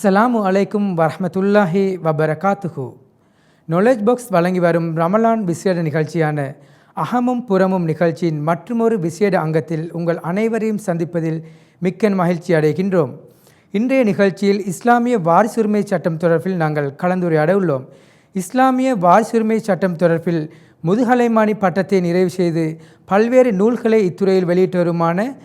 அஸ்ஸலாமு அலைக்கும் வரமத்துல்லாஹி வபரகாத்துஹு. நாலேஜ் பாக்ஸ் வழங்கி வரும் ரமலான் விசேட நிகழ்ச்சியான அகமும் புறமும் நிகழ்ச்சியின் மற்றுமொரு விசேட அங்கத்தில் உங்கள் அனைவரையும் சந்திப்பதில் மிக்க மகிழ்ச்சி அடைகின்றோம். இன்றைய நிகழ்ச்சியில் இஸ்லாமிய வாரிசுரிமை சட்டம் தொடர்பில் நாங்கள் கலந்துரையாட உள்ளோம். இஸ்லாமிய வாரிசுரிமை சட்டம் தொடர்பில் முதுகலைமானி பட்டத்தை நிறைவு செய்து பல்வேறு நூல்களை இத்துறையில் வெளியிட்டு வருமான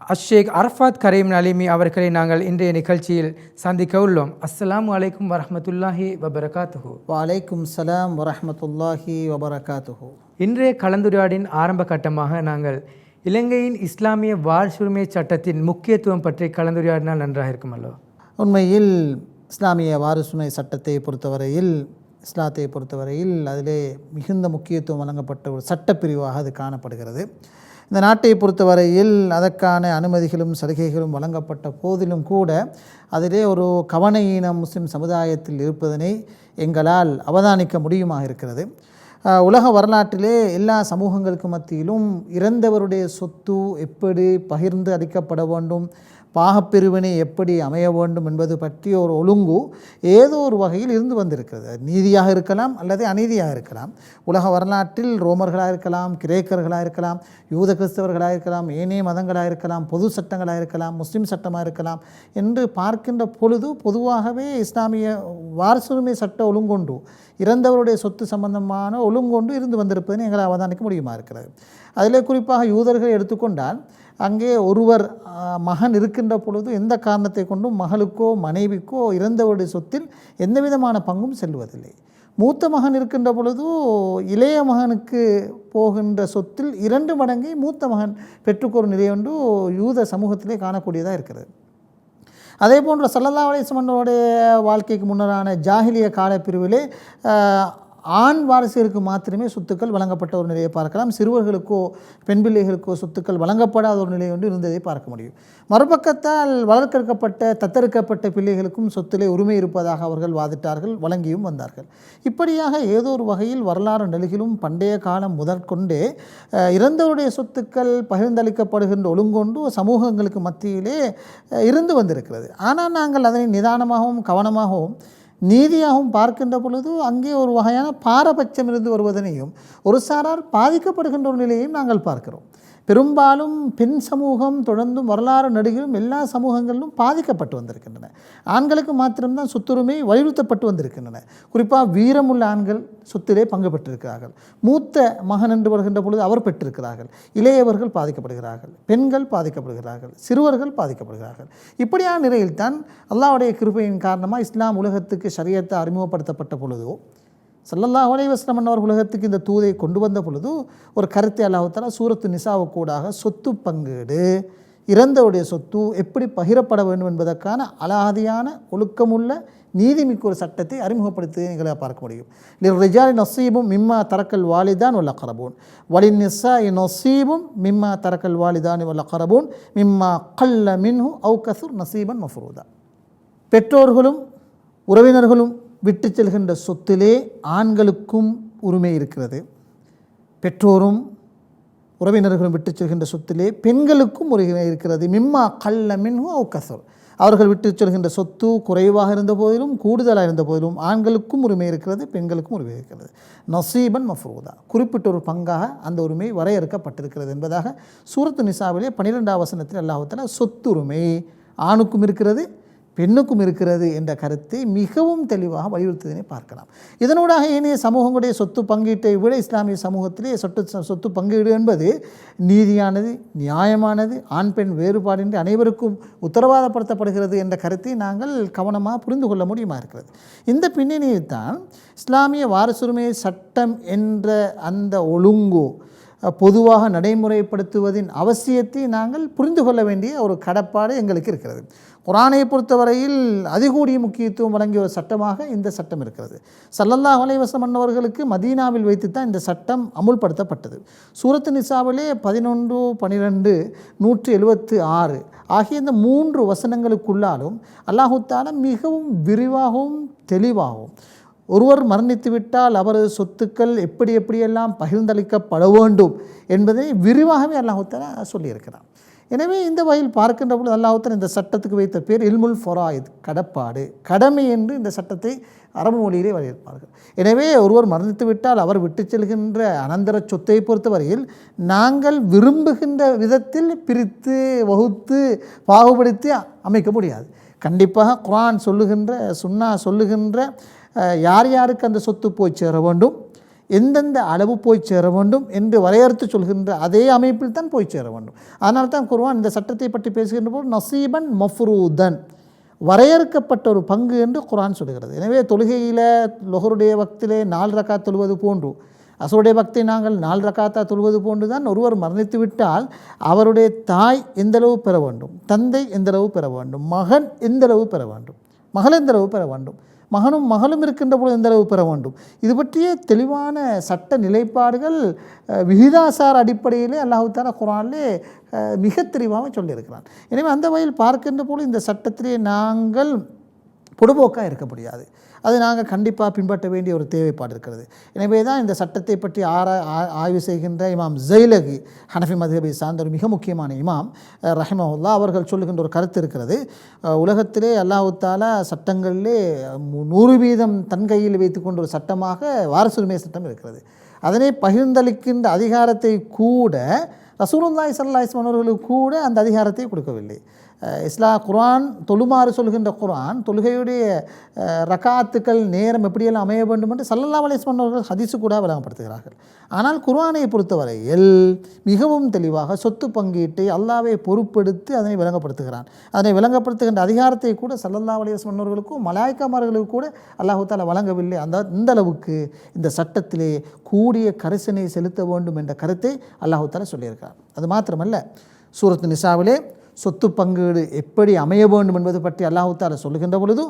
அஷேக் அரஃபாத் கரீம் நலிமி அவர்களை நாங்கள் இன்றைய நிகழ்ச்சியில் சந்திக்க உள்ளோம். அஸ்ஸலாமு அலைக்கும் வரஹ்மத்துல்லாஹி வபரகாத்துஹு. வலைக்கும் சலாம் வரஹ்மத்துல்லாஹி வபரகாத்துஹு. இன்றைய கலந்துரையாடின் ஆரம்ப கட்டமாக நாங்கள் இலங்கையின் இஸ்லாமிய வாரிசுரிமை சட்டத்தின் முக்கியத்துவம் பற்றி கலந்துரையாடினால் நன்றாக இருக்குமல்லோ உண்மையில் இஸ்லாமிய வாரிசுமை சட்டத்தை பொறுத்தவரையில் இஸ்லாத்தை பொறுத்தவரையில் அதிலே மிகுந்த முக்கியத்துவம் வழங்கப்பட்ட ஒரு சட்டப்பிரிவாக அது காணப்படுகிறது. இந்த நாட்டை பொறுத்தவரையில் அதற்கான அனுமதிகளும் சலுகைகளும் வழங்கப்பட்ட போதிலும் கூட அதிலே ஒரு கவனையினம் முஸ்லிம் சமுதாயத்தில் இருப்பதனை எங்களால் அவதானிக்க முடியுமாக இருக்கிறது. உலக வரலாற்றிலே எல்லா சமூகங்களுக்கு மத்தியிலும் இறந்தவருடைய சொத்து எப்படி பகிர்ந்து அளிக்கப்பட வேண்டும்? பாகப்பிரிவினை எப்படி அமைய வேண்டும் என்பது பற்றிய ஒரு ஒழுங்கு ஏதோ ஒரு வகையில் இருந்து வந்திருக்கிறது. நீதியாக இருக்கலாம் அல்லது அநீதியாக இருக்கலாம். உலக வரலாற்றில் ரோமர்களாக இருக்கலாம் கிரேக்கர்களாக இருக்கலாம் யூத கிறிஸ்தவர்களாக இருக்கலாம் ஏனைய மதங்களாக இருக்கலாம் பொது சட்டங்களாக இருக்கலாம் முஸ்லீம் சட்டமாக இருக்கலாம் என்று பார்க்கின்ற பொழுது பொதுவாகவே இஸ்லாமிய வாரசுரிமை சட்ட ஒழுங்கொண்டு இறந்தவருடைய சொத்து சம்பந்தமான ஒழுங்கொண்டு இருந்து வந்திருப்பதை எங்களை அவதானிக்க முடியுமா இருக்கிறது. அதில் குறிப்பாக யூதர்களை எடுத்துக்கொண்டால் அங்கே ஒருவர் மகன் இருக்கின்ற பொழுது எந்த காரணத்தை கொண்டும் மகளுக்கோ மனைவிக்கோ இறந்தவருடைய சொத்தில் எந்த விதமான பங்கும் செல்வதில்லை. மூத்த மகன் இருக்கின்ற பொழுது இளைய மகனுக்கு போகின்ற சொத்தில் இரண்டு மடங்கை மூத்த மகன் பெற்றுக்கொள்ளும் நிலை ஒன்று யூத சமூகத்திலே காணக்கூடியதாக இருக்கிறது. அதே போன்ற சல்லல்லா அலிஸ்மன்னோடைய வாழ்க்கைக்கு முன்னரான ஜாகிலிய காலப்பிரிவிலே ஆண் வாரிசுகளுக்கு மாத்திரமே சொத்துக்கள் வழங்கப்பட்ட ஒரு நிலையை பார்க்கலாம். சிறுவர்களுக்கோ பெண் பிள்ளைகளுக்கோ சொத்துக்கள் வழங்கப்படாத ஒரு நிலை ஒன்று இருந்ததை பார்க்க முடியும். மறுபக்கத்தால் வளர்க்கெடுக்கப்பட்ட தத்தெடுக்கப்பட்ட பிள்ளைகளுக்கும் சொத்திலே உரிமை இருப்பதாக அவர்கள் வாதிட்டார்கள் வழங்கியும் வந்தார்கள். இப்படியாக ஏதோ ஒரு வகையில் வரலாறு நிலையிலும் பண்டைய காலம் முதற்கொண்டே இறந்தவருடைய சொத்துக்கள் பகிர்ந்தளிக்கப்படுகின்ற ஒழுங்கொண்டு சமூகங்களுக்கு மத்தியிலே இருந்து வந்திருக்கிறது. ஆனால் நாங்கள் அதனை நிதானமாகவும் கவனமாகவும் நீதியாகவும் பார்க்கின்ற பொழுது அங்கே ஒரு வகையான பாரபட்சம் இருந்து வருவதனையும் ஒரு சாரார் பாதிக்கப்படுகின்ற ஒரு நிலையையும் நாங்கள் பார்க்கிறோம். பெரும்பாலும் பெண் சமூகம் தொடர்ந்தும் வரலாறு நடிகரும் எல்லா சமூகங்களிலும் பாதிக்கப்பட்டு வந்திருக்கின்றன. ஆண்களுக்கு மாத்திரம்தான் சொத்துரிமை வலியுறுத்தப்பட்டு வந்திருக்கின்றன. குறிப்பாக வீரமுள்ள ஆண்கள் சொத்திலே பங்கு பெற்றிருக்கிறார்கள். மூத்த மகன் என்று வருகின்ற பொழுது அவர் பெற்றிருக்கிறார்கள். இளையவர்கள் பாதிக்கப்படுகிறார்கள். பெண்கள் பாதிக்கப்படுகிறார்கள். சிறுவர்கள் பாதிக்கப்படுகிறார்கள். இப்படியான நிலையில்தான் அல்லாவுடைய கிருபையின் காரணமாக இஸ்லாம் உலகத்துக்கு சரியத்தை அறிமுகப்படுத்தப்பட்ட பொழுதோ சல்லல்லா அலைஹி அவர் உலகத்துக்கு இந்த தூதை கொண்டு வந்த பொழுது ஒரு கருத்தை அல்லாஹால சூரத்து நிசாவுக்கூடாக சொத்து பங்கீடு இறந்தவுடைய சொத்து எப்படி பகிரப்பட வேண்டும் என்பதற்கான அலாதியான ஒழுக்கமுள்ள நீதிமிக்க ஒரு சட்டத்தை அறிமுகப்படுத்தி எங்களை பார்க்க முடியும். ரிஜாலி நசீபும் மிம்மா தரக்கல் வாலிதான் உள்ள கரபூன் வலி நிசா நசீபும் மிம்மா தரக்கல் வாலிதான் உள்ள கரபூன் மிம்மா கல்ல மின்ஹு அவுகசுர் நசீபன் மஃபரூதா பெற்றோர்களும் உறவினர்களும் விட்டு செல்கின்ற சொத்திலே ஆண்களுக்கும் உரிமை இருக்கிறது. பெற்றோரும் உறவினர்களும் விட்டு செல்கின்ற சொத்திலே பெண்களுக்கும் உரிமை இருக்கிறது. மிம்மா கல்ல மின்ஹு அவு கசர். அவர்கள் விட்டு செல்கின்ற சொத்து குறைவாக இருந்த போதிலும் கூடுதலாக இருந்த போதிலும் ஆண்களுக்கும் உரிமை இருக்கிறது பெண்களுக்கும் உரிமை இருக்கிறது. நசீபன் மஃபூதா குறிப்பிட்ட ஒரு பங்காக அந்த உரிமை வரையறுக்கப்பட்டிருக்கிறது என்பதாக சூரத்து நிசாவிலே பன்னிரெண்டாம் வசனத்தில் சொத்து சொத்துரிமை ஆணுக்கும் இருக்கிறது பெண்ணுக்கும் இருக்கிறது என்ற கருத்தை மிகவும் தெளிவாக வலியுறுத்துவதனை பார்க்கலாம். இதனூடாக ஏனைய சமூகங்களுடைய சொத்து பங்கீட்டை விட இஸ்லாமிய சமூகத்திலே சொத்து சொத்து பங்கீடு என்பது நீதியானது நியாயமானது ஆண் பெண் வேறுபாடின்றி அனைவருக்கும் உத்தரவாதப்படுத்தப்படுகிறது என்ற கருத்தை நாங்கள் கவனமாக புரிந்து கொள்ள முடியுமா இருக்கிறது. இந்த பின்னணியில் தான் இஸ்லாமிய வாரசுரிமை சட்டம் என்ற அந்த ஒழுங்கோ பொதுவாக நடைமுறைப்படுத்துவதின் அவசியத்தை நாங்கள் புரிந்து கொள்ள வேண்டிய ஒரு கடப்பாடு எங்களுக்கு இருக்கிறது. குரானை பொறுத்தவரையில் அதிகூடிய முக்கியத்துவம் வழங்கிய ஒரு சட்டமாக இந்த சட்டம் இருக்கிறது. சல்லல்லா வலைவசம் அன்னவர்களுக்கு மதீனாவில் வைத்து தான் இந்த சட்டம் அமுல்படுத்தப்பட்டது. சூரத்து நிசாவிலே பதினொன்று பனிரெண்டு நூற்றி எழுபத்து ஆறு ஆகிய இந்த மூன்று வசனங்களுக்குள்ளாலும் அல்லாஹு மிகவும் விரிவாகவும் தெளிவாகவும் ஒருவர் மரணித்துவிட்டால் அவரது சொத்துக்கள் எப்படி எப்படியெல்லாம் பகிர்ந்தளிக்கப்பட வேண்டும் என்பதை விரிவாகவே அல்லாஹுத்தாலா சொல்லியிருக்கிறான். எனவே இந்த வகையில் பார்க்கின்ற பொழுது அல்லாஹுத்தன் இந்த சட்டத்துக்கு வைத்த பேர் இல்முல் ஃபொராயித் கடப்பாடு கடமை என்று இந்த சட்டத்தை அரபு மொழியிலே வரையறுப்பார்கள். எனவே ஒருவர் மரணித்து விட்டால் அவர் விட்டு செல்கின்ற அனந்தர சொத்தை பொறுத்தவரையில் நாங்கள் விரும்புகின்ற விதத்தில் பிரித்து வகுத்து பாகுபடுத்தி அமைக்க முடியாது. கண்டிப்பாக குரான் சொல்லுகின்ற சுன்னா சொல்லுகின்ற யார் யாருக்கு அந்த சொத்து போய் சேர வேண்டும்? எந்தெந்த அளவு போய் சேர வேண்டும் என்று வரையறுத்து சொல்கின்ற அதே அமைப்பில் தான் போய் சேர வேண்டும். அதனால தான் குருவான் இந்த சட்டத்தை பற்றி பேசுகின்ற போது நசீபன் மஃப்ரூதன் வரையறுக்கப்பட்ட ஒரு பங்கு என்று குரான் சொல்கிறது. எனவே தொழுகையில் லொஹருடைய பக்திலே நாலு ரக்காத் தொழுவது போன்று அசருடைய பக்தி நாங்கள் நாலு ரக்காத்தா தொழுவது போன்று தான் ஒருவர் மரணித்து விட்டால் அவருடைய தாய் எந்தளவு பெற வேண்டும்? தந்தை எந்தளவு பெற வேண்டும்? மகன் எந்தளவு பெற வேண்டும்? மகள் எந்தளவு பெற வேண்டும்? மகனும் மகளும் இருக்கின்ற பொழுது எந்தளவு பெற வேண்டும்? இது பற்றிய தெளிவான சட்ட நிலைப்பாடுகள் விகிதாசார அடிப்படையிலே அல்லாஹுத்தான குரானிலே மிக தெளிவாக சொல்லியிருக்கிறான். எனவே அந்த வகையில் பார்க்கின்ற பொழுது இந்த சட்டத்திலே நாங்கள் பொடுபோக்காக இருக்க முடியாது. அது நாங்கள் கண்டிப்பாக பின்பற்ற வேண்டிய ஒரு தேவைப்பாடு இருக்கிறது. எனவே தான் இந்த சட்டத்தை பற்றி ஆரா ஆ- ஆய்வு செய்கின்ற இமாம் ஜெயிலகி ஹனஃபி மதுகபை சார்ந்த ஒரு மிக முக்கியமான இமாம் அஹ், ரஹிமஹுல்லா அவர்கள் சொல்லுகின்ற ஒரு கருத்து இருக்கிறது. உலகத்திலே அல்லாஹு சட்டங்களிலே நூறு வீதம் தன் கையில் வைத்துக்கொண்ட ஒரு சட்டமாக வாரசுரிமை சட்டம் இருக்கிறது. அதனை பகிர்ந்தளிக்கின்ற அதிகாரத்தை கூட ரசூலுல்லாய் ஸல்லல்லாஹு அலைஹி அவர்களுக்கு கூட அந்த அதிகாரத்தை கொடுக்கவில்லை. இஸ்லா குர்ஆன் தொழுமாறு சொல்கின்ற குரான் தொழுகையுடைய ரகாத்துக்கள் நேரம் எப்படியெல்லாம் அமைய வேண்டும் என்று சல்லல்லா அலிஸ்மன் அவர்கள் ஹதீஸு கூட விளங்கப்படுத்துகிறார்கள் ஆனால் குர்ஆனை பொறுத்தவரையில் மிகவும் தெளிவாக சொத்து பங்கீட்டை அல்லாவை பொறுப்பெடுத்து அதனை விளங்கப்படுத்துகிறான். அதனை விளங்கப்படுத்துகின்ற அதிகாரத்தை கூட சல்லல்லா அலிஸ்மன் அவர்களுக்கும் மலாய்க்காமார்களுக்கு கூட அல்லாஹு தாலா வழங்கவில்லை. அந்த இந்த அளவுக்கு இந்த சட்டத்திலே கூடிய கரிசனை செலுத்த வேண்டும் என்ற கருத்தை அல்லாஹால சொல்லியிருக்கார் சொல்லியிருக்கிறார் அது மாத்திரமல்ல சூரத் நிசாவிலே சொத்து பங்கீடு எப்படி அமைய வேண்டும் என்பது பற்றி அல்லாஹால சொல்லுகின்ற பொழுது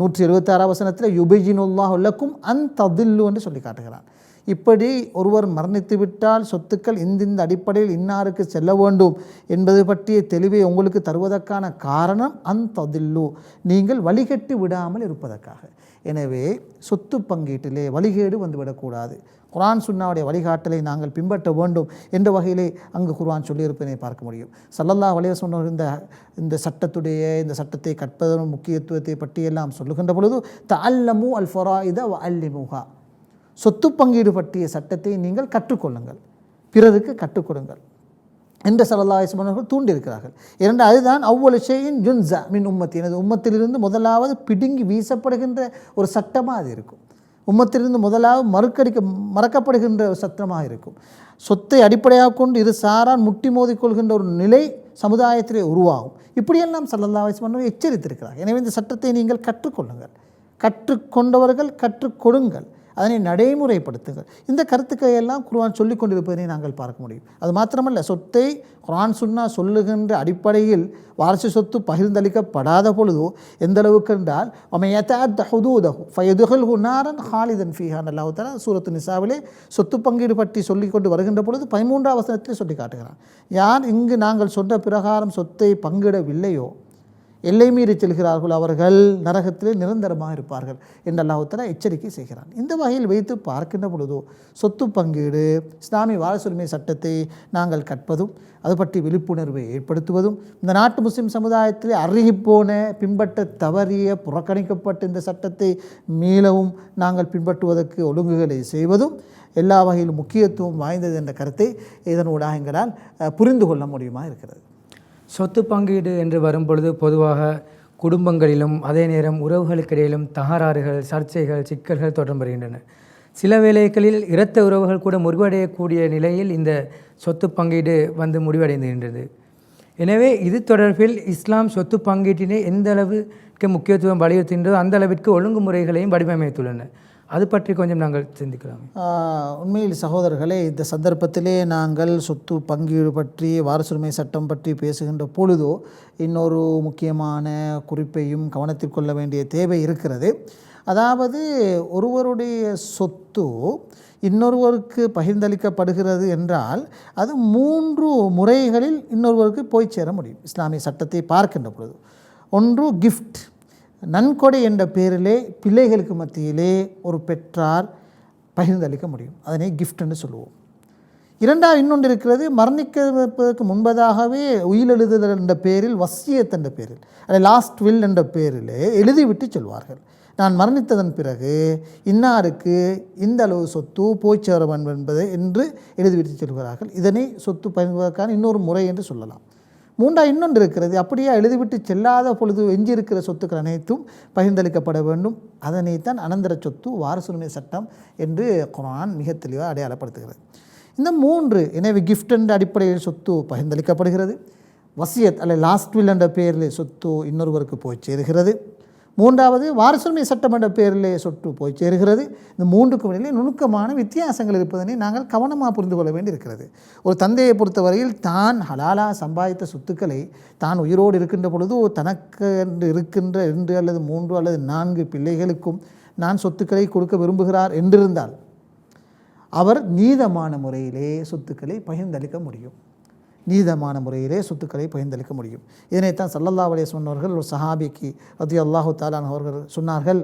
நூற்றி எழுபத்தாறாம் வசனத்தில் யுபிஜினுல்லாஹ் உள்ளக்கும் அன் ததில்லு என்று சொல்லி காட்டுகிறான். இப்படி ஒருவர் மரணித்து விட்டால் சொத்துக்கள் இந்திந்த அடிப்படையில் இன்னாருக்கு செல்ல வேண்டும் என்பது பற்றிய தெளிவை உங்களுக்கு தருவதற்கான காரணம் அந்ததில்லு நீங்கள் வழிகட்டி விடாமல் இருப்பதற்காக. எனவே சொத்து பங்கீட்டிலே வழிகேடு வந்துவிடக்கூடாது. குரான் சுன்னாவுடைய வழிகாட்டலை நாங்கள் பின்பற்ற வேண்டும் என்ற வகையிலே அங்கு குர்ஆன் சொல்லியிருப்பதை பார்க்க முடியும். சல்லல்லா வலைய சொன்ன இந்த இந்த சட்டத்துடைய இந்த சட்டத்தை கற்பதன் முக்கியத்துவத்தை பற்றியெல்லாம் சொல்லுகின்ற பொழுது த அல்லமு அல் ஃபொராயித வ அல்லிமுகா சொத்து பங்கீடு பற்றிய சட்டத்தை நீங்கள் கற்றுக்கொள்ளுங்கள். பிறருக்கு கற்றுக் கொடுங்கள். என்று சல்லா அலைஹி தூண்டியிருக்கிறார்கள். இரண்டு அதுதான் அவ்வளவு செய்யின் ஜுன்சா மின் உம்மத்தி. எனது உம்மத்திலிருந்து முதலாவது பிடுங்கி வீசப்படுகின்ற ஒரு சட்டமாக அது இருக்கும். உம்மத்திலிருந்து முதலாவது மறுக்கடிக்க மறக்கப்படுகின்ற ஒரு சட்டமாக இருக்கும். சொத்தை அடிப்படையாக கொண்டு இரு சாரான் முட்டி மோதிக்கொள்கின்ற ஒரு நிலை சமுதாயத்திலே உருவாகும். இப்படியெல்லாம் சல்லல்லா அலைஹி வஸல்லம் எச்சரித்திருக்கிறார் எனவே இந்த சட்டத்தை நீங்கள் கற்றுக்கொள்ளுங்கள். கற்றுக்கொண்டவர்கள் கற்றுக் கொடுங்கள். அதனை நடைமுறைப்படுத்துங்கள். இந்த கருத்துக்களை எல்லாம் குர்ஆன் சொல்லிக் கொண்டிருப்பதை நாங்கள் பார்க்க முடியும். அது மாத்திரமல்ல சொத்தை குரான் சுன்னா சொல்லுகின்ற அடிப்படையில் வாரிசு சொத்து பகிர்ந்தளிக்கப்படாத பொழுது எந்த அளவுக்கு என்றால் அமையத்த ஹுனாரன் ஹாலிதன் ஃபீஹான் அல்லாஹு சூரத்து நிசாவிலே சொத்து பங்கீடு பற்றி சொல்லிக் கொண்டு வருகின்ற பொழுது பதிமூன்றாம் வசனத்திலே சொல்லி காட்டுகிறான். யார் இங்கு நாங்கள் சொன்ன பிரகாரம் சொத்தை பங்கிடவில்லையோ எல்லை மீறி செல்கிறார்கள் அவர்கள் நரகத்திலே நிரந்தரமாக இருப்பார்கள் என்று அல்லாஹுத்தலா எச்சரிக்கை செய்கிறான். இந்த வகையில் வைத்து பார்க்கின்ற பொழுதோ சொத்து பங்கீடு இஸ்லாமிய வாரசுரிமை சட்டத்தை நாங்கள் கற்பதும் அது பற்றி விழிப்புணர்வை ஏற்படுத்துவதும் இந்த நாட்டு முஸ்லீம் சமுதாயத்திலே அருகிப்போன பின்பற்ற தவறிய புறக்கணிக்கப்பட்ட இந்த சட்டத்தை மீளவும் நாங்கள் பின்பற்றுவதற்கு ஒழுங்குகளை செய்வதும் எல்லா வகையிலும் முக்கியத்துவம் வாய்ந்தது என்ற கருத்தை இதனூடாக எங்களால் புரிந்து கொள்ள முடியுமா இருக்கிறது. சொத்து பங்கீடு என்று வரும்பொழுது பொதுவாக குடும்பங்களிலும் அதே நேரம் உறவுகளுக்கிடையிலும் தகராறுகள் சர்ச்சைகள் சிக்கல்கள் தொடர்ந்து வருகின்றன சில வேளைகளில் இரத்த உறவுகள் கூட முறிவடையக்கூடிய நிலையில் இந்த சொத்து பங்கீடு வந்து முடிவடைந்துகின்றது. எனவே இது தொடர்பில் இஸ்லாம் சொத்து பங்கீட்டினை எந்த அளவுக்கு முக்கியத்துவம் வலியுறுத்துகின்றதோ அந்த அளவிற்கு ஒழுங்குமுறைகளையும் வடிவமைத்துள்ளன. அது பற்றி கொஞ்சம் நாங்கள் சிந்திக்கலாம். உண்மையில் சகோதரர்களே இந்த சந்தர்ப்பத்திலே நாங்கள் சொத்து பங்கீடு பற்றி வாரசுரிமை சட்டம் பற்றி பேசுகின்ற பொழுதோ இன்னொரு முக்கியமான குறிப்பையும் கவனத்தில் கொள்ள வேண்டிய தேவை இருக்கிறது. அதாவது ஒருவருடைய சொத்து இன்னொருவருக்கு பகிர்ந்தளிக்கப்படுகிறது என்றால் அது மூன்று முறைகளில் இன்னொருவருக்கு போய் சேர முடியும். இஸ்லாமிய சட்டத்தை பார்க்கின்ற பொழுது. ஒன்று கிஃப்ட் நன்கொடை என்ற பேரிலே பிள்ளைகளுக்கு மத்தியிலே ஒரு பெற்றார் பகிர்ந்தளிக்க முடியும். அதனை கிஃப்ட்னு சொல்லுவோம். இரண்டாவது இன்னொன்று இருக்கிறது மரணிக்கிறதுக்கு முன்பதாகவே உயிரெழுதுதல் என்ற பேரில் வசியத் என்ற பேரில் அதை லாஸ்ட் வில் என்ற பேரிலே எழுதிவிட்டு சொல்வார்கள். நான் மரணித்ததன் பிறகு இன்னாருக்கு இந்த அளவு சொத்து போய் சேர என்பதை என்று எழுதிவிட்டு சொல்கிறார்கள். இதனை சொத்து பயன்படுவதற்கான இன்னொரு முறை என்று சொல்லலாம். மூன்றா இன்னொன்று இருக்கிறது. அப்படியே எழுதிவிட்டு செல்லாத பொழுது எஞ்சியிருக்கிற சொத்துக்கள் அனைத்தும் பகிர்ந்தளிக்கப்பட வேண்டும். அதனைத்தான் அனந்தர சொத்து வாரசுரிமை சட்டம் என்று குரான் மிக தெளிவாக அடையாளப்படுத்துகிறது. இந்த மூன்று எனவே கிஃப்ட் என்ற அடிப்படையில் சொத்து பகிர்ந்தளிக்கப்படுகிறது. வசியத் அல்ல லாஸ்ட் வில் என்ற பெயரில் சொத்து இன்னொருவருக்கு போய் சேருகிறது. மூன்றாவது வாரசுரிமை சட்டம் என்ற பெயரிலே போய் சேருகிறது. இந்த மூன்றுக்கும் இடையிலே நுணுக்கமான வித்தியாசங்கள் இருப்பதனை நாங்கள் கவனமாக புரிந்து கொள்ள வேண்டியிருக்கிறது. ஒரு தந்தையை பொறுத்தவரையில் தான் ஹலாலா சம்பாதித்த சொத்துக்களை தான் உயிரோடு இருக்கின்ற பொழுது தனக்கு என்று இருக்கின்ற இரண்டு அல்லது மூன்று அல்லது நான்கு பிள்ளைகளுக்கும் நான் சொத்துக்களை கொடுக்க விரும்புகிறார் என்றிருந்தால் அவர் நீதமான முறையிலே சொத்துக்களை பகிர்ந்தளிக்க முடியும். நீதமான முறையிலே சொத்துக்களை பகிர்ந்தளிக்க முடியும். இதனைத்தான் சல்லல்லா அலைய சொன்னவர்கள் ஒரு சஹாபிக்கு ரதி அல்லாஹு தாலான் அவர்கள் சொன்னார்கள்.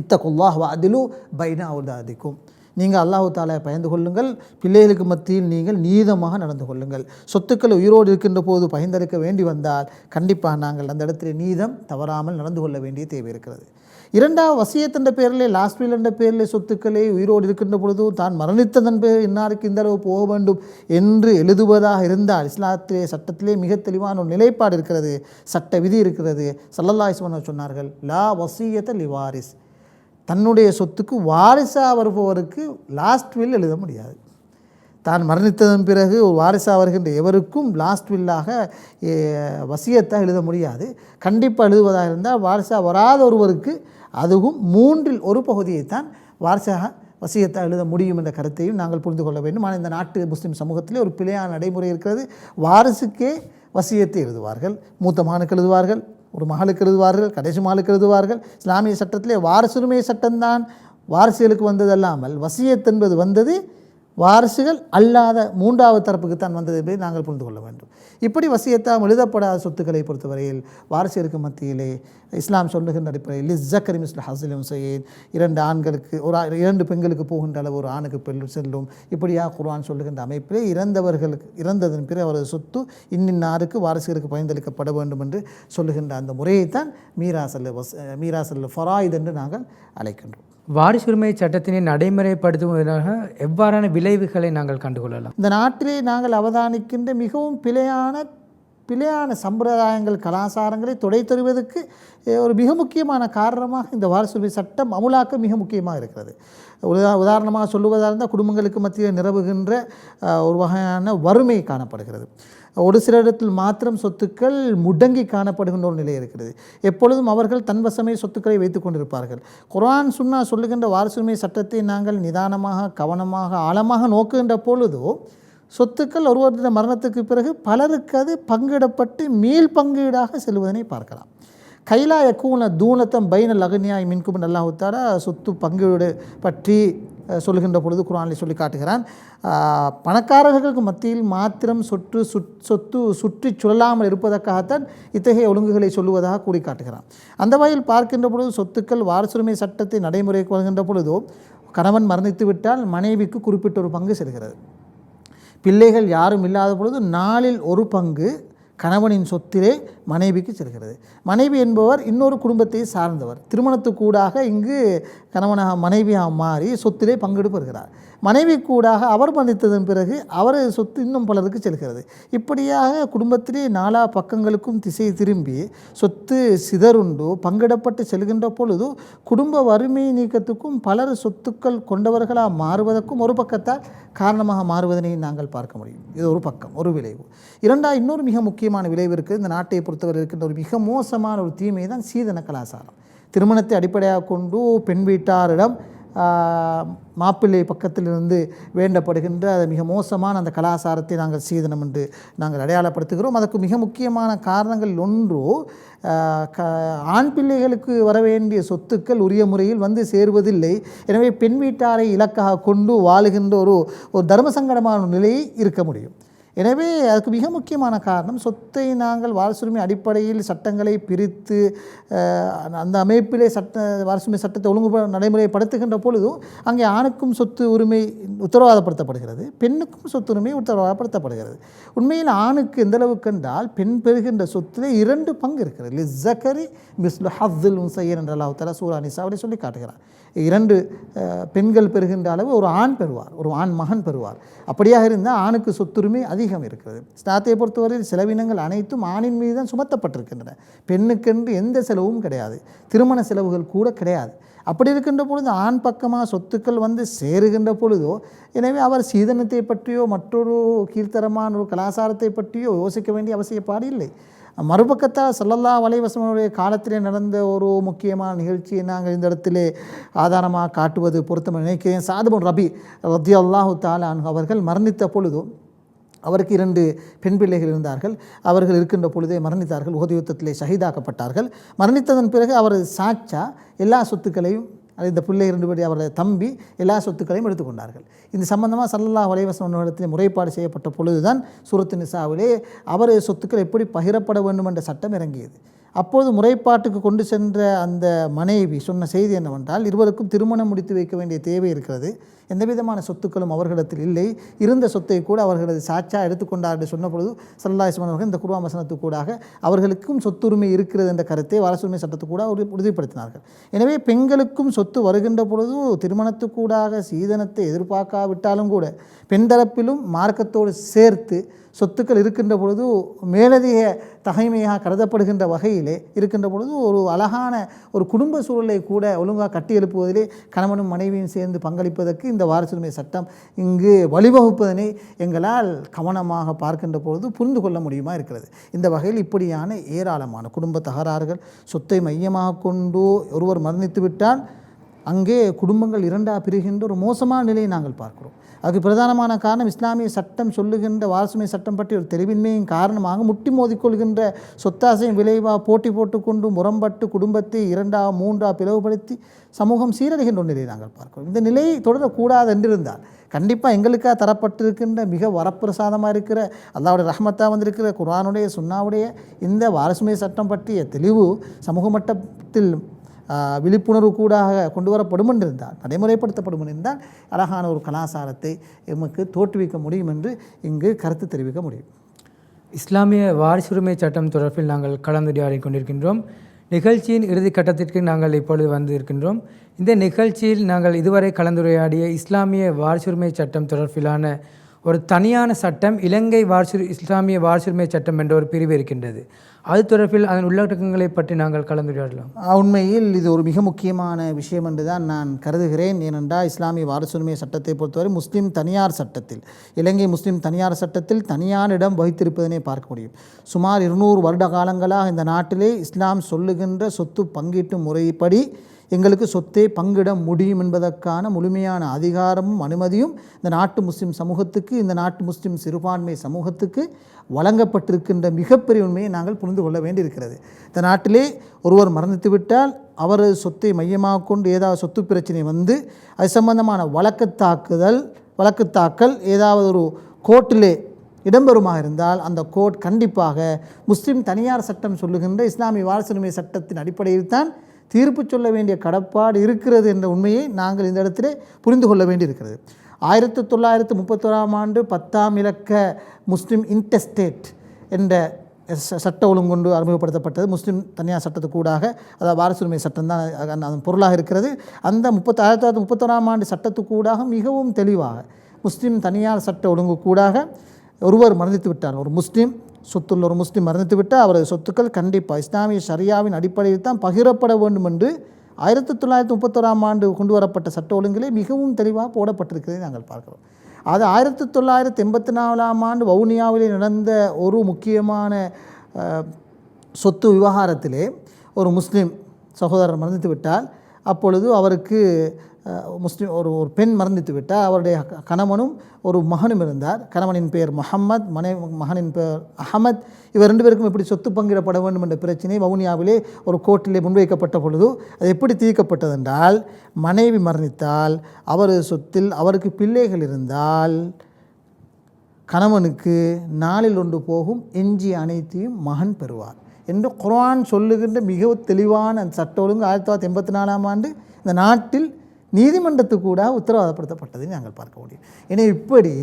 இத்தகுல்லாஹ் அதிலு பைனா உதாதிக்கும் நீங்கள் அல்லாஹு தாலா பயந்து கொள்ளுங்கள். பிள்ளைகளுக்கு மத்தியில் நீங்கள் நீதமாக நடந்து கொள்ளுங்கள். சொத்துக்கள் உயிரோடு இருக்கின்ற போது பகிர்ந்தளிக்க வேண்டி வந்தால் கண்டிப்பாக நாங்கள் அந்த இடத்துல நீதம் தவறாமல் நடந்து கொள்ள வேண்டிய தேவை இருக்கிறது. இரண்டாவது வசியத்தின் பேரிலே லாஸ்ட் என்ற பேரிலே சொத்துக்களே உயிரோடு இருக்கின்ற பொழுது தான் மரணித்ததன் பேர் இன்னாருக்கு இந்த அளவு போக வேண்டும் என்று எழுதுவதாக இருந்தால் இஸ்லாத்திலே சட்டத்திலே மிக தெளிவான ஒரு நிலைப்பாடு இருக்கிறது சட்ட விதி இருக்கிறது. சல்லல்லா இஸ்வன் சொன்னார்கள் லா வசியத்த லிவாரிஸ் தன்னுடைய சொத்துக்கு வாரிசாக வருபவருக்கு லாஸ்ட் வில் எழுத முடியாது. தான் மரணித்ததன் பிறகு ஒரு வாரிசாக வருகின்ற எவருக்கும் லாஸ்ட் வில்லாக வசியத்தை எழுத முடியாது. கண்டிப்பாக எழுதுவதாக இருந்தால் வாரிசாக வராத ஒருவருக்கு அதுவும் மூன்றில் ஒரு பகுதியைத்தான் வாரிசாக வசியத்தை எழுத முடியும் என்ற கருத்தையும் நாங்கள் புரிந்து கொள்ள வேண்டும். ஆனால் இந்த நாட்டு முஸ்லீம் சமூகத்திலே ஒரு பிழையான நடைமுறை இருக்கிறது. வாரிசுக்கே வசியத்தை எழுதுவார்கள் மூத்த மகனுக்கு எழுதுவார்கள் ஒரு மகளுக்கு எழுதுவார்கள் கடைசி மகளுக்கு எழுதுவார்கள். இஸ்லாமிய சட்டத்திலே வாரசுரிமை சட்டம்தான். வாரிசுகளுக்கு வந்ததல்லாமல் வசியத் என்பது வந்தது வாரிசுகள் அல்லாத மூன்றாவது தரப்புக்கு தான் வந்தது என்பதை நாங்கள் புரிந்து கொள்ள வேண்டும். இப்படி வசியத்தாம் எழுதப்படாத சொத்துக்களை பொறுத்தவரையில் வாரிசுகளுக்கு மத்தியிலே இஸ்லாம் சொல்லுகின்ற அடிப்படையில் லிஸ்ஸக்கரி மிஸ்ல ஹசிலும் செய்யேன். இரண்டு ஆண்களுக்கு ஒரு இரண்டு பெண்களுக்கு போகின்ற அளவு ஒரு ஆணுக்கு பெண் செல்லும். இப்படியாக குர்ஆன் சொல்லுகின்ற அமைப்பிலே இறந்தவர்களுக்கு இறந்ததன் பிறகு அவரது சொத்து இன்னின்னாருக்கு வாரிசுகளுக்கு பயந்தளிக்கப்பட வேண்டும் என்று சொல்லுகின்ற அந்த முறையைத்தான் மீராசல் வஸ் மீராசல் ஃபராயித் என்று நாங்கள் அழைக்கின்றோம். வாரிசுரிமை சட்டத்தினை நடைமுறைப்படுத்துவதற்காக எவ்வாறான விளைவுகளை நாங்கள் கண்டுகொள்ளலாம்? இந்த நாட்டிலே நாங்கள் அவதானிக்கின்ற மிகவும் பிழையான பிழையான சம்பிரதாயங்கள் கலாச்சாரங்களை தொடை தருவதற்கு ஒரு மிக முக்கியமான காரணமாக இந்த வாரசுரிமை சட்டம் அமுலாக்க மிக முக்கியமாக இருக்கிறது. உதா உதாரணமாக சொல்லுவதாக இருந்தால் குடும்பங்களுக்கு மத்தியில் நிரவுகின்ற ஒரு வகையான வறுமை காணப்படுகிறது. ஒரு சில இடத்தில் மாத்திரம் சொத்துக்கள் முடங்கி காணப்படுகின்ற ஒரு நிலை இருக்கிறது. எப்பொழுதும் அவர்கள் தன்வசமே சொத்துக்களை வைத்துக் கொண்டிருப்பார்கள். குரான் சுன்னா சொல்லுகின்ற வாரசுரிமை சட்டத்தை நாங்கள் நிதானமாக கவனமாக ஆழமாக நோக்குகின்ற பொழுதோ சொத்துக்கள் ஒருவருடைய மரணத்துக்கு பிறகு பலருக்கு அது பங்கிடப்பட்டு மீள் பங்கீடாக செல்வதனை பார்க்கலாம். கைலா கூன தூணத்தம் பைன லகுனியாய் மின்கும் அல்லாஹுத்தாரா சொத்து பங்கீடு பற்றி சொல்லுகின்ற பொழுது குரானில் சொல்லி காட்டுகிறான். பணக்காரர்களுக்கு மத்தியில் மாத்திரம் சொற்று சொத்து சுற்றி சுழலாமல் இருப்பதற்காகத்தான் இத்தகைய ஒழுங்குகளை சொல்லுவதாக கூறி காட்டுகிறான். அந்த வகையில் பார்க்கின்ற பொழுது சொத்துக்கள் வாரசுரிமை சட்டத்தை நடைமுறைக்கு வருகின்ற பொழுதோ கணவன் மரணித்து விட்டால் மனைவிக்கு குறிப்பிட்ட ஒரு பங்கு செல்கிறது. பிள்ளைகள் யாரும் இல்லாத பொழுது நாளில் ஒரு பங்கு கணவனின் சொத்திலே மனைவிக்கு செல்கிறது. மனைவி என்பவர் இன்னொரு குடும்பத்தை சார்ந்தவர். திருமணத்துக்கூடாக இங்கு கணவனாக மனைவியாக மாறி சொத்திலே பங்கெடுப்பு வருகிறார். மனைவி கூடாக அவர் மன்னித்ததன் பிறகு அவரது சொத்து இன்னும் பலருக்கு செல்கிறது. இப்படியாக குடும்பத்திலே நாலா பக்கங்களுக்கும் திசை திரும்பி சொத்து சிதறுண்டு பங்கிடப்பட்டு செல்கின்ற பொழுது குடும்ப வறுமை நீக்கத்துக்கும் பலர் சொத்துக்கள் கொண்டவர்களாக மாறுவதற்கும் ஒரு பக்கத்தால் காரணமாக மாறுவதனை நாங்கள் பார்க்க முடியும். இது ஒரு பக்கம் ஒரு விளைவு. இரண்டா இன்னொரு மிக முக்கியமான விளைவு இருக்குது இந்த நாட்டை பொறுத்தவரை இருக்கின்ற ஒரு மிக மோசமான ஒரு தீமை தான் சீதன கலாச்சாரம். திருமணத்தை அடிப்படையாக கொண்டு பெண் வீட்டாரிடம் மாப்பிள்ளை பக்கத்திலிருந்து வேண்டப்படுகின்ற அது மிக மோசமான அந்த கலாச்சாரத்தை நாங்கள் சீதனம் என்று நாங்கள் அடையாளப்படுத்துகிறோம். அதற்கு மிக முக்கியமான காரணங்கள் ஒன்று க ஆண் பிள்ளைகளுக்கு வர வேண்டிய சொத்துக்கள் உரிய முறையில் வந்து சேருவதில்லை. எனவே பெண் வீட்டாரை இலக்காக கொண்டு வாழுகின்ற ஒரு ஒரு தர்ம சங்கடமான ஒரு நிலையை இருக்க முடியும். எனவே அதுக்கு மிக முக்கியமான காரணம் சொத்தை நாங்கள் வாரசுரிமை அடிப்படையில் சட்டங்களை பிரித்து அந்த அமைப்பிலே சட்ட வாரசுரிமை சட்டத்தை ஒழுங்கு நடைமுறைப்படுத்துகின்ற பொழுதும் அங்கே ஆணுக்கும் சொத்து உரிமை உத்தரவாதப்படுத்தப்படுகிறது பெண்ணுக்கும் சொத்து உரிமை உத்தரவாதப்படுத்தப்படுகிறது. உண்மையில் ஆணுக்கு எந்தளவுக்கு என்றால் பெண் பெறுகின்ற சொத்தில் இரண்டு பங்கு இருக்கிறது. லிஸ்ஸக்கரி மிஸ்லு ஹஃதுல் உசையன் என்ற அல்லாஹ் தலா சூரா நிசாவிலே சொல்லி காட்டுகிறார் இரண்டு பெண்கள் பெறுகின்ற அளவு ஒரு ஆண் பெறுவார் ஒரு ஆண் மகன் பெறுவார். அப்படியாக இருந்தால் ஆணுக்கு சொத்துரிமை அதிகம் இருக்கிறது. ஸ்தாத்தை பொறுத்தவரையில் செலவினங்கள் அனைத்தும் ஆணின் மீது தான் சுமத்தப்பட்டிருக்கின்றன. பெண்ணுக்கென்று எந்த செலவும் கிடையாது. திருமண செலவுகள் கூட கிடையாது. அப்படி இருக்கின்ற பொழுது ஆண் பக்கமாக சொத்துக்கள் வந்து சேருகின்ற பொழுதோ எனவே அவர் சீதனத்தை பற்றியோ மற்றொரு கீழ்த்தரமான ஒரு கலாச்சாரத்தை பற்றியோ யோசிக்க வேண்டிய அவசியப்பாடு இல்லை. மறுபக்கத்தால் சல்லல்லா வலைவசமனுடைய காலத்திலே நடந்த ஒரு முக்கியமான நிகழ்ச்சியை நாங்கள் இந்த இடத்திலே ஆதாரமாக காட்டுவது பொருத்தம் நினைக்கிறேன். சாதுபன் ரபி ரத்தி அல்லாஹு தாலான் அவர்கள் மரணித்த பொழுதும் அவருக்கு இரண்டு பெண் பிள்ளைகள் இருந்தார்கள். அவர்கள் இருக்கின்ற பொழுதே மரணித்தார்கள். உகதி யுத்தத்திலே ஷஹீதாக்கப்பட்டார்கள். மரணித்ததன் பிறகு அவர் சாச்சா எல்லா சொத்துக்களையும் இந்த பிள்ளை இரண்டு பேர் அவரது தம்பி எல்லா சொத்துக்களையும் எடுத்துக்கொண்டார்கள். இந்த சம்பந்தமாக சல்லல்லா வலைவசனத்தில் முறைப்பாடு செய்யப்பட்ட பொழுதுதான் சூரத்து நிசாவிலே அவரது சொத்துக்கள் எப்படி பகிரப்பட வேண்டும் என்ற சட்டம் இறங்கியது. அப்போது முறைப்பாட்டுக்கு கொண்டு சென்ற அந்த மனைவி சொன்ன செய்தி என்னவென்றால் இருவருக்கும் திருமணம் முடித்து வைக்க வேண்டிய தேவை இருக்கிறது. எந்த விதமான சொத்துக்களும் அவர்களிடத்தில் இல்லை. இருந்த சொத்தை கூட அவர்களது சாட்சா எடுத்துக்கொண்டார் என்று சொன்ன பொழுது அவர்கள் இந்த குர்ஆன் வசனத்துக்கு கூடாக அவர்களுக்கும் சொத்துரிமை இருக்கிறது என்ற கருத்தை வாரசுரிமை சட்டத்துக்கு கூட உறுதி- உறுதிப்படுத்தினார்கள். எனவே பெண்களுக்கும் சொத்து வருகின்ற பொழுது திருமணத்துக்கூடாக சீதனத்தை எதிர்பார்க்காவிட்டாலும் கூட பெண் தரப்பிலும் மார்க்கத்தோடு சேர்த்து சொத்துக்கள் இருக்கின்ற பொழுது மேலதிக தகைமையாக கருதப்படுகின்ற வகையில் இருக்கின்ற பொழுது ஒரு அழகான ஒரு குடும்ப சூழலை கூட ஒழுங்காக கட்டி எழுப்புவதிலே கணவனும் மனைவியும் சேர்ந்து பங்களிப்பதற்கு இந்த வாரசுரிமை சட்டம் இங்கு வழிவகுப்பதனை எங்களால் கவனமாக பார்க்கின்ற பொழுது புரிந்து கொள்ள முடியுமா இருக்கிறது. இந்த வகையில் இப்படியான ஏராளமான குடும்ப தகராறுகள் சொத்தை மையமாக கொண்டு ஒருவர் மரணித்து விட்டால் அங்கே குடும்பங்கள் இரண்டாக பிரிகின்ற ஒரு மோசமான நிலையை நாங்கள் பார்க்கிறோம். அதுக்கு பிரதானமான காரணம் இஸ்லாமிய சட்டம் சொல்லுகின்ற வாரசுமை சட்டம் பற்றி ஒரு தெளிவின்மையின் காரணமாக முட்டி மோதிக்கொள்கின்ற சொத்தாசையும் விளைவாக போட்டி போட்டுக்கொண்டு முரம்பட்டு குடும்பத்தை இரண்டா மூன்றா பிளவுபடுத்தி சமூகம் சீரழிகின்ற நிலையை நாங்கள் பார்க்கிறோம். இந்த நிலை தொடரக்கூடாது என்றிருந்தால் கண்டிப்பாக எங்களுக்காக தரப்பட்டிருக்கின்ற மிக வரப்பிரசாதமாக இருக்கிற அல்லாவுடைய ரஹமத்தாக வந்திருக்கிற குர்ஆனுடைய சுன்னாவுடைய இந்த வாரசுமை சட்டம் பற்றிய தெளிவு சமூக மட்டத்தில் விழிப்புணர்வு கூடாக கொண்டு வரப்படும் என்றிருந்தால் நடைமுறைப்படுத்தப்படும் என்றிருந்தால் அழகான ஒரு கலாச்சாரத்தை எமக்கு தோற்றுவிக்க முடியும் என்று இங்கு கருத்து தெரிவிக்க முடியும். இஸ்லாமிய வாரிசுரிமை சட்டம் தொடர்பில் நாங்கள் கலந்துரையாடி கொண்டிருக்கின்றோம். நிகழ்ச்சியின் இறுதி கட்டத்திற்கு நாங்கள் இப்பொழுது வந்து இருக்கின்றோம் இந்த நிகழ்ச்சியில் நாங்கள் இதுவரை கலந்துரையாடிய இஸ்லாமிய வாரிசுரிமை சட்டம் தொடர்பிலான ஒரு தனியான சட்டம் இலங்கை வாரிசு இஸ்லாமிய வாரிசுரிமை சட்டம் என்ற ஒரு பிரிவு இருக்கின்றது. அது தொடர்பில் அதன் உள்ளடக்கங்களை பற்றி நாங்கள் கலந்துரையாடலாம் உண்மையில் இது ஒரு மிக முக்கியமான விஷயம் என்று தான் நான் கருதுகிறேன். ஏனென்றால் இஸ்லாமிய வாரசுரிமை சட்டத்தை பொறுத்தவரை முஸ்லீம் தனியார் சட்டத்தில் இலங்கை முஸ்லீம் தனியார் சட்டத்தில் தனியான இடம் வகித்திருப்பதனை பார்க்க முடியும். சுமார் இருநூறு வருட காலங்களாக இந்த நாட்டிலே இஸ்லாம் சொல்லுகின்ற சொத்து பங்கீட்டு முறைப்படி எங்களுக்கு சொத்தை பங்கிட முடியும் என்பதற்கான முழுமையான அதிகாரமும் அனுமதியும் இந்த நாட்டு முஸ்லீம் சமூகத்துக்கு இந்த நாட்டு முஸ்லீம் சிறுபான்மை சமூகத்துக்கு வழங்கப்பட்டிருக்கின்ற மிகப்பெரிய உண்மையை நாங்கள் புரிந்து கொள்ள வேண்டியிருக்கிறது. இந்த நாட்டிலே ஒருவர் மறந்துவிட்டால் அவரது சொத்தை மையமாக கொண்டு ஏதாவது சொத்து பிரச்சனை வந்து அது சம்பந்தமான வழக்கு தாக்குதல் வழக்கு தாக்கல் ஏதாவது ஒரு கோர்ட்டிலே இடம்பெறுமாக இருந்தால் அந்த கோர்ட் கண்டிப்பாக முஸ்லீம் தனியார் சட்டம் சொல்லுகின்ற இஸ்லாமிய வாரசுரிமை சட்டத்தின் அடிப்படையில் தான் தீர்ப்பு சொல்ல வேண்டிய கடப்பாடு இருக்கிறது என்ற உண்மையை நாங்கள் இந்த இடத்திலே புரிந்து கொள்ள வேண்டியிருக்கிறது. ஆயிரத்தி தொள்ளாயிரத்து முப்பத்தோராம் ஆண்டு பத்தாம் இலக்க முஸ்லீம் இன்டெஸ்டேட் என்ற சட்ட ஒழுங்கொண்டு அறிமுகப்படுத்தப்பட்டது. முஸ்லீம் தனியார் சட்டத்துக்கூடாக அதாவது வாரசுரிமை சட்டம் தான் அதன் பொருளாக இருக்கிறது. அந்த முப்பத்தி ஆயிரத்தி தொள்ளாயிரத்தி முப்பத்தோராம் ஆண்டு சட்டத்துக்கூடாக மிகவும் தெளிவாக முஸ்லீம் தனியார் சட்ட ஒழுங்கு கூடாக ஒருவர் மரணித்து விட்டார். ஒரு முஸ்லீம் சொத்துள்ள ஒரு முஸ்லீம் மரணித்து விட்டால் அவரது சொத்துக்கள் கண்டிப்பாக இஸ்லாமிய ஷரியாவின் அடிப்படையில் தான் பகிரப்பட வேண்டும் என்று ஆயிரத்தி தொள்ளாயிரத்தி முப்பத்தோராம் ஆண்டு கொண்டு வரப்பட்ட சட்ட ஒழுங்கிலே மிகவும் தெளிவாக போடப்பட்டிருக்கிறதை நாங்கள் பார்க்கிறோம். அது ஆயிரத்தி தொள்ளாயிரத்தி எண்பத்தி நாலாம் ஆண்டு வவுனியாவிலே நடந்த ஒரு முக்கியமான சொத்து விவகாரத்திலே ஒரு முஸ்லீம் சகோதரர் மறந்துவிட்டால் விட்டால் அப்பொழுது அவருக்கு முஸ்லீம் ஒரு ஒரு பெண் மரணித்து விட்டால் அவருடைய க- கணவனும் ஒரு மகனும் இருந்தார். கணவனின் பெயர் முஹம்மத் மனை மகனின் பெயர் அகமத் இவர் ரெண்டு பேருக்கும் எப்படி சொத்து பங்கிடப்பட வேண்டும் என்ற பிரச்சனை வவுனியாவிலே ஒரு கோர்ட்டிலே முன்வைக்கப்பட்ட பொழுது அது எப்படி தீர்க்கப்பட்டதென்றால் மனைவி மரணித்தால் அவரது சொத்தில் அவருக்கு பிள்ளைகள் இருந்தால் கணவனுக்கு நாளில் ஒன்று போகும் எஞ்சி அனைத்தையும் மகன் பெறுவார் என்று குரான் சொல்லுகின்ற மிக தெளிவான அந்த சட்ட ஒழுங்கு ஆயிரத்தி தொள்ளாயிரத்தி எண்பத்தி நாலாம் ஆண்டு இந்த நாட்டில் நீதிமன்றத்துக்கு கூட உத்தரவாதப்படுத்தப்பட்டதை நாங்கள் பார்க்க முடியும். எனவே இப்படி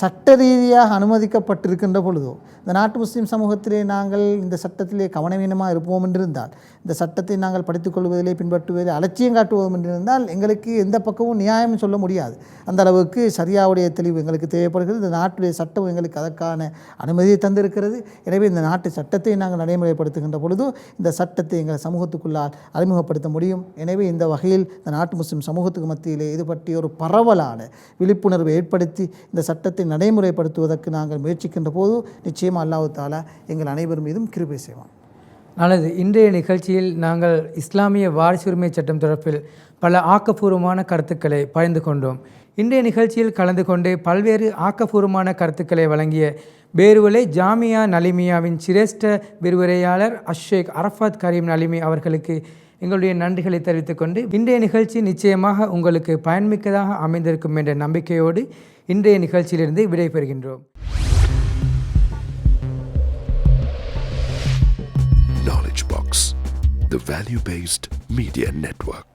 சட்ட ரீதியாக அனுமதிக்கப்பட்டிருக்கின்ற பொழுதோ இந்த நாட்டு முஸ்லீம் சமூகத்திலே நாங்கள் இந்த சட்டத்திலே கவனவீனமாக இருப்போம் என்றிருந்தால் இந்த சட்டத்தை நாங்கள் படித்துக்கொள்வதிலே பின்பற்றுவதிலே அலட்சியம் காட்டுவோம் என்றிருந்தால் எங்களுக்கு எந்த பக்கமும் நியாயம் சொல்ல முடியாது. அந்த அளவுக்கு சரியாவுடைய தெளிவு எங்களுக்கு தேவைப்படுகிறது. இந்த நாட்டுடைய சட்டம் எங்களுக்கு அதற்கான அனுமதியை தந்திருக்கிறது. எனவே இந்த நாட்டு சட்டத்தை நாங்கள் நடைமுறைப்படுத்துகின்ற பொழுதோ இந்த சட்டத்தை எங்கள் சமூகத்துக்குள்ளால் அறிமுகப்படுத்த முடியும். எனவே இந்த வகையில் இந்த நாட்டு முஸ்லீம் சமூகத்துக்கு மத்தியிலே இது பற்றி ஒரு பரவலான விழிப்புணர்வை ஏற்படுத்தி இந்த சட்டத்தை நடைமுறைப்படுத்துவதற்கு நாங்கள் முயற்சிக்கின்ற போது நிச்சயமாக அல்லாஹு தாலா எங்கள் அனைவர் மீதும் கிருபை செய்வான். நல்லது. இன்றைய நிகழ்ச்சியில் நாங்கள் இஸ்லாமிய வாரிசுரிமை சட்டம் தொடர்பில் பல ஆக்கப்பூர்வமான கருத்துக்களை பகிர்ந்து கொண்டோம். இன்றைய நிகழ்ச்சியில் கலந்து கொண்டு பல்வேறு ஆக்கப்பூர்வமான கருத்துக்களை வழங்கிய பேருவலை ஜாமியா நலிமியாவின் சிரேஷ்ட விரிவுரையாளர் அஷேக் அரஃபாத் கரீம் நலிமி அவர்களுக்கு எங்களுடைய நன்றிகளை தெரிவித்துக்கொண்டு இன்றைய நிகழ்ச்சி நிச்சயமாக உங்களுக்கு பயன்மிக்கதாக அமைந்திருக்கும் என்ற நம்பிக்கையோடு இன்றைய நிகழ்ச்சியிலிருந்து விடைபெறுகின்றோம் Knowledge Box, the value based media network.